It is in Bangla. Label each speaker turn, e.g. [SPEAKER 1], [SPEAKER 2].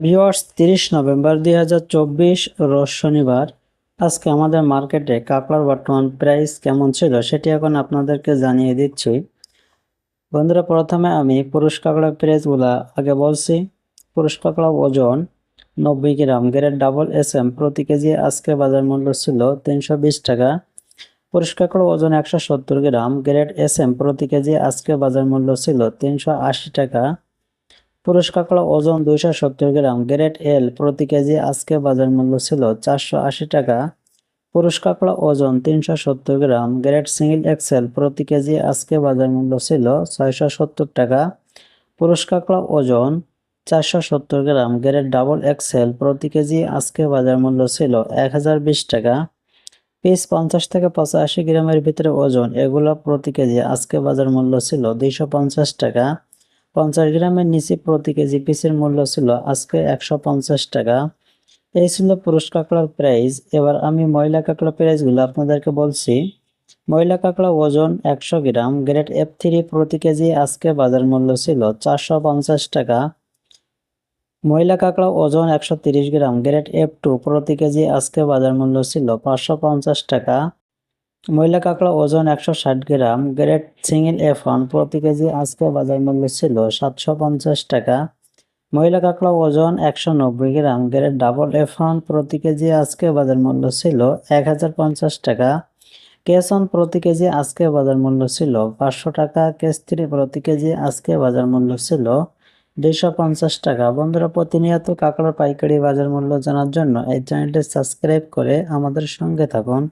[SPEAKER 1] ভিওয়ার্স তিরিশ নভেম্বর দুই হাজার চব্বিশ রোজ শনিবার। আজকে আমাদের মার্কেটে কাঁকড়ার বর্তমান প্রাইস কেমন ছিল সেটি এখন আপনাদেরকে জানিয়ে দিচ্ছি। বন্ধুরা, প্রথমে আমি পুরুষ কাঁকড়ার প্রাইসগুলা আগে বলছি। পুরুষ কাঁকড়া ওজন নব্বই gram, grade double S M, প্রতি কেজি আজকে বাজার মূল্য ছিল তিনশো বিশ টাকা। পুরুষ কাঁকড়া ওজন একশো সত্তর গ্রাম, গ্রেড এস এম, প্রতি কেজি আজকে বাজার মূল্য ছিল তিনশো আশি টাকা। পুরুষ কাঁকড়া ওজন দুইশো সত্তর গ্রাম, গ্রেড এল প্রতি কেজি আজকে বাজার মূল্য ছিল চারশো আশি টাকা। পুরুষ কাঁকড়া ওজন তিনশো সত্তর গ্রাম, গ্রেড সিঙ্গেল এক্সেল প্রতি কেজি আজকে বাজার মূল্য ছিল ছয়শো সত্তর টাকা। পুরুষ কাঁকড়া ওজন চারশো সত্তর গ্রাম, গ্রেড ডাবল এক্সেল প্রতি কেজি আজকে বাজার মূল্য ছিল এক হাজার বিশ টাকা। পিস পঞ্চাশ থেকে পঁচাশি গ্রামের ভিতরে ওজন এগুলো প্রতি কেজি আজকে বাজার মূল্য ছিল দুইশো পঞ্চাশ টাকা। পঞ্চাশ গ্রামের নিচে প্রতি কেজি পিসের মূল্য ছিল আজকে একশো পঞ্চাশ টাকা। এই ছিল পুরুষ কাঁকড়ার প্রাইস এবার আমি ময়লা কাঁকড়া প্রাইসগুলো আপনাদেরকে বলছি। ময়লা কাঁকড়া ওজন একশো গ্রাম গ্রেড এফ থ্রি প্রতি কেজি আজকে বাজার মূল্য ছিল চারশো পঞ্চাশ টাকা। ময়লা কাঁকড়া ওজন একশো তিরিশ গ্রাম গ্রেড এফ টু প্রতি কেজি আজকে বাজার মূল্য ছিল পাঁচশো পঞ্চাশ টাকা। ময়লা কাঁকড়া ওজন একশো ষাট gram grade single F one প্রতি কেজি আজকে বাজার মূল্য ছিল সাতশো পঞ্চাশ টাকা। ময়লা কাঁকড়া ওজন একশো নব্বই gram grade double F one প্রতি কেজি আজকে বাজার মূল্য ছিল এক হাজার পঞ্চাশ টাকা। কেসন প্রতি কেজি আজকে বাজার মূল্য ছিল পাঁচশো টাকা, কেস থ্রি প্রতি কেজি আজকে বাজার মূল্য ছিল দুইশো পঞ্চাশ টাকা। বন্ধুরা, প্রতিনিয়ত কাঁকড়ার পাইকারি বাজার মূল্য জানার জন্য এই চ্যানেলটি সাবস্ক্রাইব করে আমাদের সঙ্গে থাকুন।